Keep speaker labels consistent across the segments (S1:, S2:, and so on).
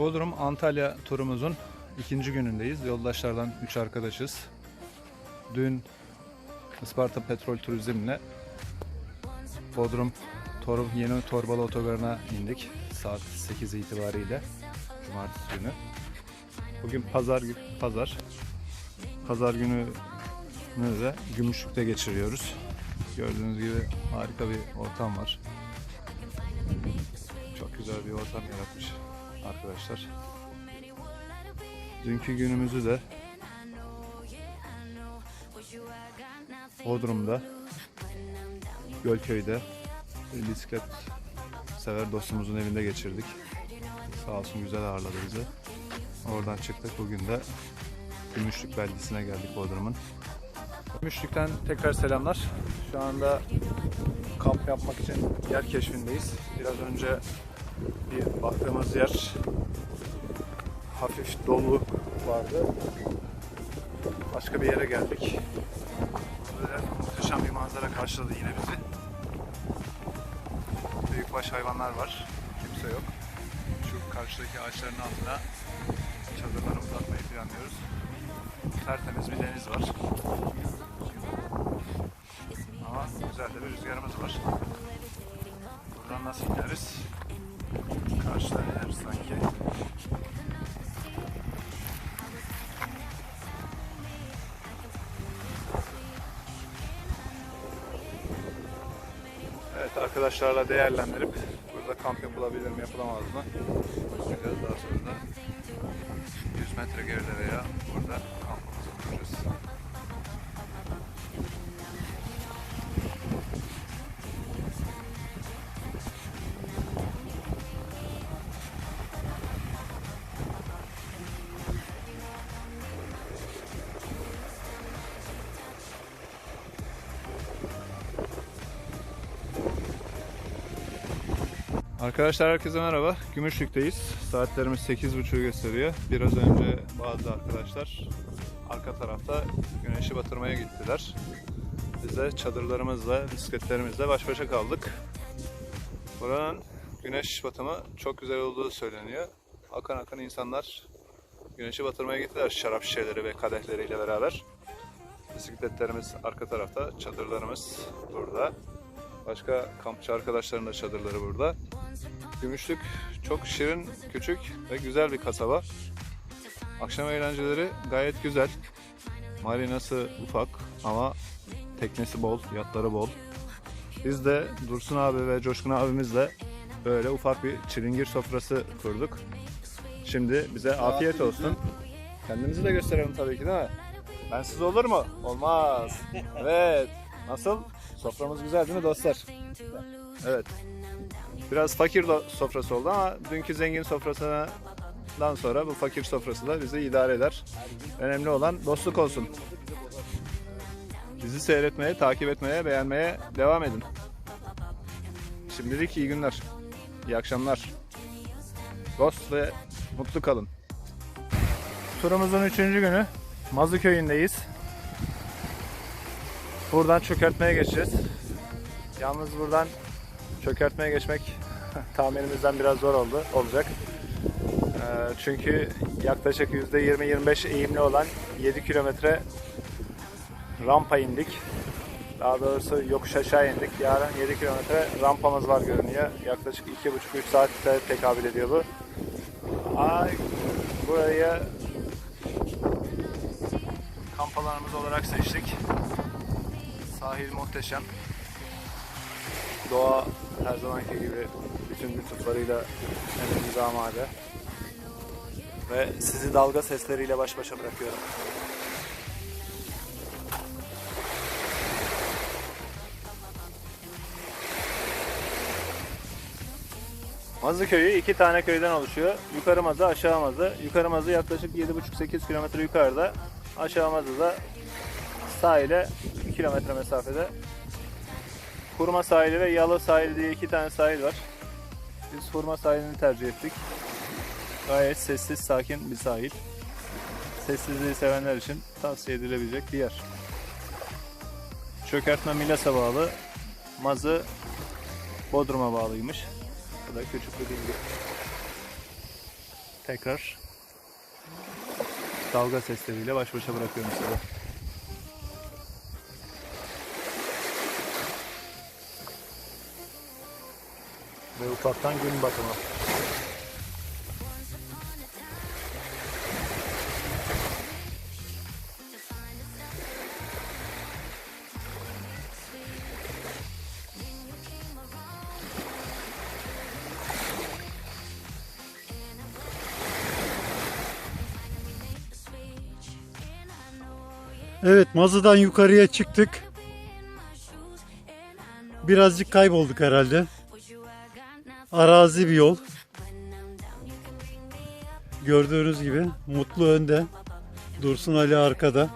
S1: Bodrum Antalya turumuzun ikinci günündeyiz. Yoldaşlardan 3 arkadaşız. Dün Isparta Petrol Turizm'le Bodrum Tor Yeni Torbalı Otogarı'na indik. Saat 8 itibariyle Cumartesi günü. Bugün pazar pazar. Pazar günü de Gümüşlük'te geçiriyoruz. Gördüğünüz gibi harika bir ortam var. Çok güzel bir ortam yaratmış arkadaşlar. Dünkü günümüzü de Bodrum'da, Gölköy'de bisiklet sever dostumuzun evinde geçirdik. Sağ olsun güzel ağırladı bizi. Oradan çıktık. Bugün de Gümüşlük beldesine geldik Bodrum'un. Gümüşlük'ten tekrar selamlar. Şu anda kamp yapmak için yer keşfindeyiz. Biraz önce bir baktığımız yer hafif dolu vardı. Başka bir yere geldik. Böyle muhteşem bir manzara karşıladı yine bizi. Büyükbaş hayvanlar var. Kimse yok. Şu karşıdaki ağaçların altına çadırlarımızı atmayı planlıyoruz. Tertemiz bir deniz var. Ama güzel de bir rüzgarımız var. Buradan nasıl ineriz? Karşıdan ineriz sanki. Evet arkadaşlarla değerlendirip burada kamp yapılabilir mi yapılamaz mı? Biraz daha sonra 100 metre geride veya burada Arkadaşlar herkese merhaba. Gümüşlük'teyiz. Saatlerimiz 8.30'u gösteriyor. Biraz önce bazı arkadaşlar arka tarafta güneşi batırmaya gittiler. Biz de çadırlarımızla, bisikletlerimizle baş başa kaldık. Buranın güneş batımı çok güzel olduğu söyleniyor. Akan akan insanlar güneşi batırmaya gittiler şarap şişeleri ve kadehleriyle beraber. Bisikletlerimiz arka tarafta, çadırlarımız burada. Başka kampçı arkadaşların da çadırları burada. Gümüşlük çok şirin, küçük ve güzel bir kasaba. Akşam eğlenceleri gayet güzel. Marinası ufak ama teknesi bol, yatları bol. Biz de Dursun abi ve Coşkun abimizle böyle ufak bir çilingir sofrası kurduk. Şimdi bize afiyet olsun. Kendimizi de gösterelim tabii ki değil mi? Bensiz olur mu? Olmaz. Evet. Nasıl? Soframız güzel değil mi dostlar? Evet. Biraz fakir sofrası oldu ama dünkü zengin sofrasından sonra bu fakir sofrası da bizi idare eder. Önemli olan dostluk olsun. Bizi seyretmeye, takip etmeye, beğenmeye devam edin. Şimdilik iyi günler. İyi akşamlar. Dost ve mutlu kalın. Turumuzun üçüncü günü. Mazı köyündeyiz. Buradan çökertmeye geçeceğiz. Yalnız buradan çökertmeye geçmek tahminimizden biraz zor oldu olacak. Ee, çünkü yaklaşık %20-25 eğimli olan 7 kilometre rampa indik. Daha doğrusu yokuş aşağı indik. Yarın 7 kilometre rampamız var görünüyor. Yaklaşık 2,5-3 saatte tekabül ediyor bu. Ay, burayı kamp alanımız olarak seçtik. Sahil muhteşem. Doğa her zamanki gibi bütün lütuflarıyla önümüzde amade. Ve sizi dalga sesleriyle baş başa bırakıyorum. Mazı köyü iki tane köyden oluşuyor. Yukarı Mazı, aşağı Mazı. Yukarı Mazı yaklaşık 7,5-8 kilometre yukarıda. Aşağı Mazı da sahile 2 kilometre mesafede. Hurma sahili ve Yalı sahili diye iki tane sahil var. Biz Hurma sahilini tercih ettik. Gayet sessiz, sakin bir sahil. Sessizliği sevenler için tavsiye edilebilecek bir yer. Çökertme Milas'a bağlı. Mazı Bodrum'a bağlıymış. Bu da küçük bir bilgi. tekrar dalga sesleriyle baş başa bırakıyorum size. Ve ufaktan gün batımı.
S2: Evet Mazı'dan yukarıya çıktık. Birazcık kaybolduk herhalde. Arazi bir yol. Gördüğünüz gibi Mutlu önde. Dursun Ali arkada.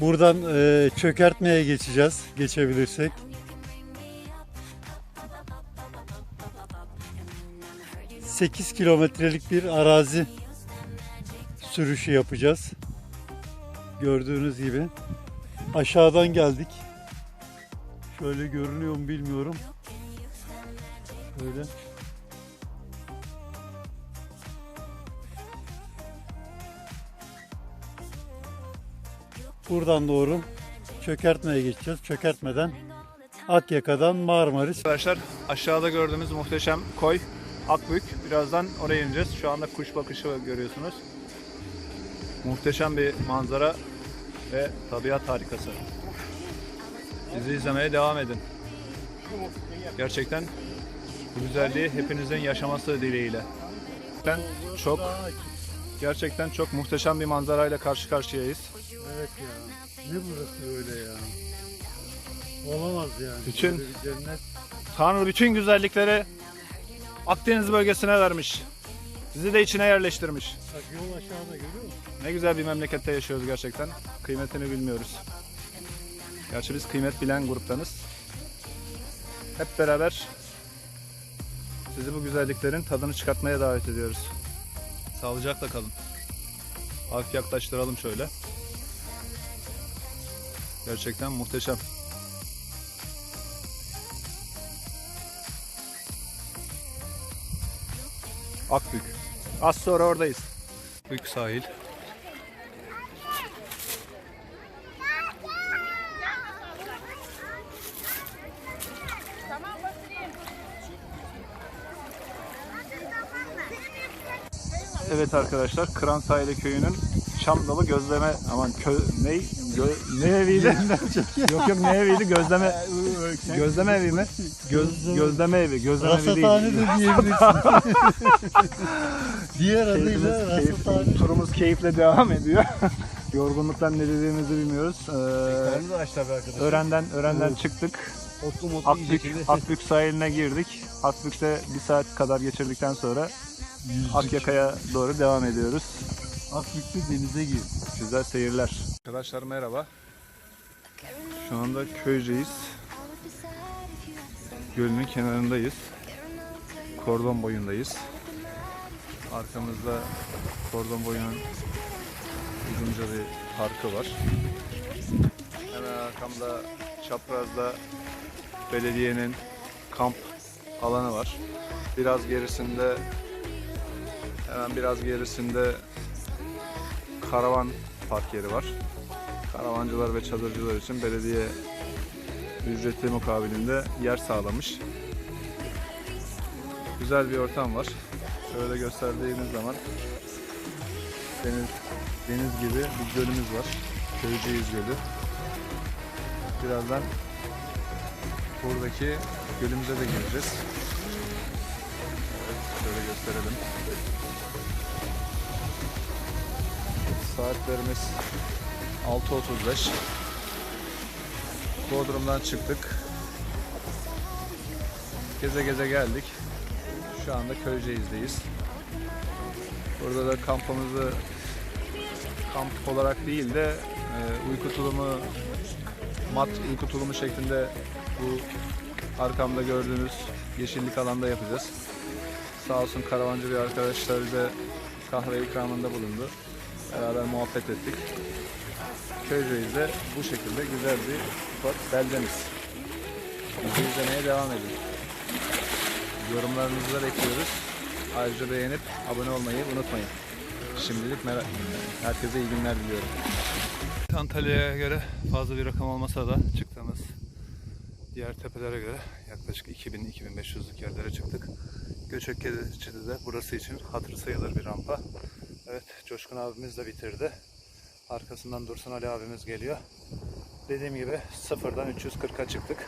S2: Buradan e, çökertmeye geçeceğiz. Geçebilirsek. Sekiz kilometrelik bir arazi sürüşü yapacağız. Gördüğünüz gibi aşağıdan geldik. Şöyle görünüyor mu bilmiyorum. Böyle. Buradan doğru çökertmeye geçeceğiz. Çökertmeden Akyaka'dan Marmaris.
S1: Arkadaşlar aşağıda gördüğümüz muhteşem koy Akbük. Birazdan oraya ineceğiz. Şu anda kuş bakışı görüyorsunuz. Muhteşem bir manzara ve tabiat harikası. Bizi izlemeye devam edin. Gerçekten bu güzelliği hepinizin yaşaması dileğiyle. Ben çok gerçekten çok muhteşem bir manzarayla karşı karşıyayız.
S2: Evet ya. Ne burası öyle ya? Olamaz yani.
S1: Bütün-
S2: Böyle bir cennet.
S1: Tanrı bütün güzellikleri Akdeniz bölgesine vermiş. Sizi de içine yerleştirmiş.
S2: Bak yol aşağıda görüyor musun?
S1: Ne güzel bir memlekette yaşıyoruz gerçekten. Kıymetini bilmiyoruz. Gerçi biz kıymet bilen gruptanız. Hep beraber sizi bu güzelliklerin tadını çıkartmaya davet ediyoruz. Sağlıcakla kalın. Hafif yaklaştıralım şöyle. Gerçekten muhteşem. Akbük. Az sonra oradayız. Büyük sahil. Evet arkadaşlar, Kıran Sahili Köyü'nün Çamdalı gözleme aman kö ne gö, ne eviydi? yok yok ne eviydi? Gözleme gözleme evi mi? Göz, gözleme evi, gözleme evi
S2: Rasathane
S1: değil.
S2: de diyebilirsin. Diğer adıyla
S1: keyif,
S2: rasathane.
S1: turumuz keyifle devam ediyor. Yorgunluktan ne dediğimizi bilmiyoruz. Ee,
S3: aç tabii arkadaşlar.
S1: Öğrenden öğrenden çıktık.
S3: Otlu motlu
S1: Akbük. Akbük sahiline girdik. Akbük'te bir saat kadar geçirdikten sonra Akyaka'ya doğru devam ediyoruz.
S2: Akbük'te denize gir.
S1: Güzel seyirler. Arkadaşlar merhaba. Şu anda Köyceğiz. Gölünün kenarındayız. Kordon boyundayız. Arkamızda kordon boyunun uzunca bir parkı var. Hemen arkamda çaprazda belediyenin kamp alanı var. Biraz gerisinde hemen biraz gerisinde karavan park yeri var. Karavancılar ve çadırcılar için belediye ücretli mukabilinde yer sağlamış. Güzel bir ortam var. Şöyle gösterdiğimiz zaman deniz, deniz gibi bir gölümüz var. Köyceğiz Gölü. Birazdan buradaki gölümüze de gireceğiz. Evet, şöyle gösterelim. Saatlerimiz 6.35. Bodrum'dan çıktık. Geze geze geldik. Şu anda Köyceğiz'deyiz. Burada da kampımızı kamp olarak değil de e, uyku tulumu mat uyku tulumu şeklinde bu arkamda gördüğünüz yeşillik alanda yapacağız. Sağ olsun karavancı bir arkadaşlar bize kahve ikramında bulundu. Beraber muhabbet ettik. Köyceğiz'de bu şekilde güzel bir ufak beldemiz. Bizi izlemeye devam edin. Yorumlarınızı da bekliyoruz. Ayrıca beğenip abone olmayı unutmayın. Şimdilik merak herkese iyi günler diliyorum. Antalya'ya göre fazla bir rakam olmasa da çıktığımız diğer tepelere göre yaklaşık 2000-2500'lük yerlere çıktık. Göçekçe'de de burası için hatır sayılır bir rampa. Evet Coşkun abimiz de bitirdi. Arkasından Dursun Ali abimiz geliyor. Dediğim gibi sıfırdan 340'a çıktık.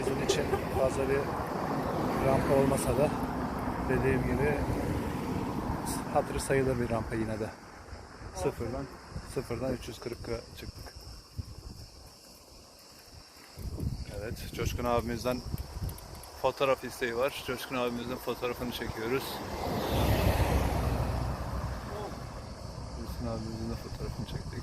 S1: Bizim için fazla bir rampa olmasa da dediğim gibi hatırı sayılır bir rampa yine de. Sıfırdan sıfırdan 340'a çıktık. Evet, Coşkun abimizden fotoğraf isteği var. Coşkun abimizin fotoğrafını çekiyoruz. Coşkun abimizin de fotoğrafını çektik.